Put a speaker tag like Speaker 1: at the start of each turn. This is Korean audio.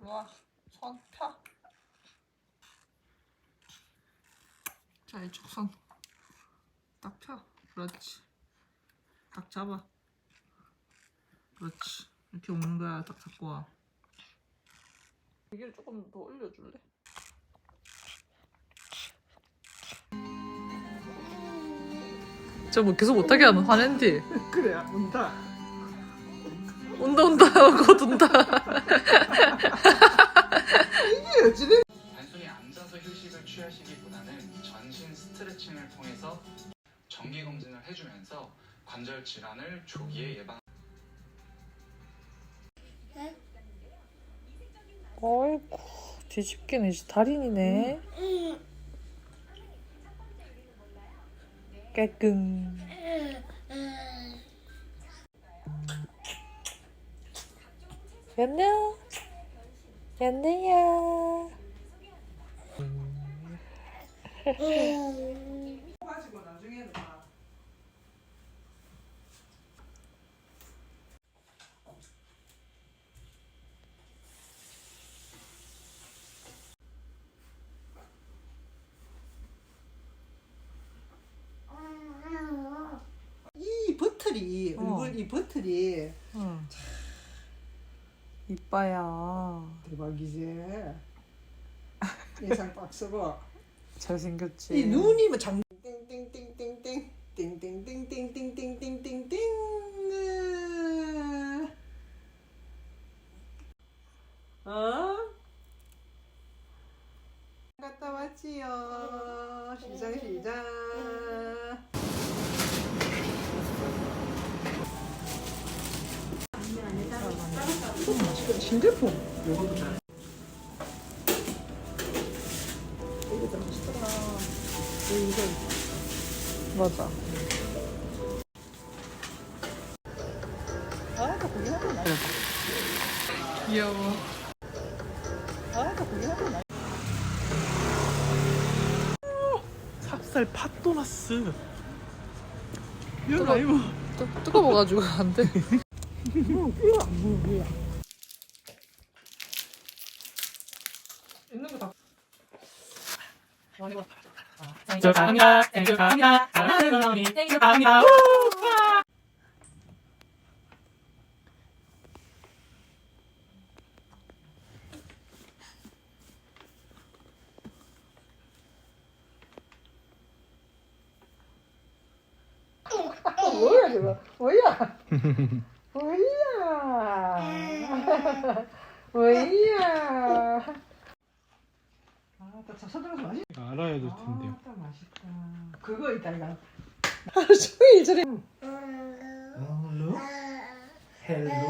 Speaker 1: 와, 손 펴. 자, 이쪽 손. 딱 펴. 그렇지. 딱 잡아. 그렇지. 이렇게 오는 거야. 딱 잡고 와. 여기를 조금 더 올려줄래? 저뭐 계속 못하게 하면 화낸디.
Speaker 2: 그래 온다
Speaker 1: 온다 온다 곧 온다.
Speaker 3: 취하시기보다는 전신 스트레칭을 통해서 정기 검진을 해주면서 관절 질환을 조기에 예방.
Speaker 1: 어이구 뒤집기는 이제 달인이네. 깨끔. 연느, 연느야.
Speaker 2: 나중에는 이 버틀이
Speaker 1: 어.
Speaker 2: 얼굴 이 버틀이
Speaker 1: 응. 이빠야.
Speaker 2: 대박이지 예상 박스고
Speaker 1: 잘생겼지.
Speaker 2: 이 눈이 뭐 장 띵띵띵띵띵 띵띵띵띵띵띵띵띵띵 어? 갔다 왔지요 시작 시작 신제품 요거보다 더 맛있더라 이거
Speaker 1: 맞아.
Speaker 2: 아, 나 그게 하면 나.
Speaker 1: 귀여워.
Speaker 2: 아, 나 그게 하면 나.
Speaker 4: 찹쌀 팥도나스 이거 아니고
Speaker 1: 뜨, 뜨거워가지고 안 돼.
Speaker 2: 뭐, 이거 뭐야.
Speaker 1: 있는 거
Speaker 5: 다. 생일 축하합니다. 사랑하는 언니 생일 축하합니다.
Speaker 2: 뭐야, 저거. 뭐야. 뭐야. 뭐야. 아, 나 서둘러서 맛있
Speaker 4: 알아야 될 텐데요.
Speaker 2: 아, 딱 맛있다. 그거 있다가. 하루 종일 저래.
Speaker 4: 헬로 헬로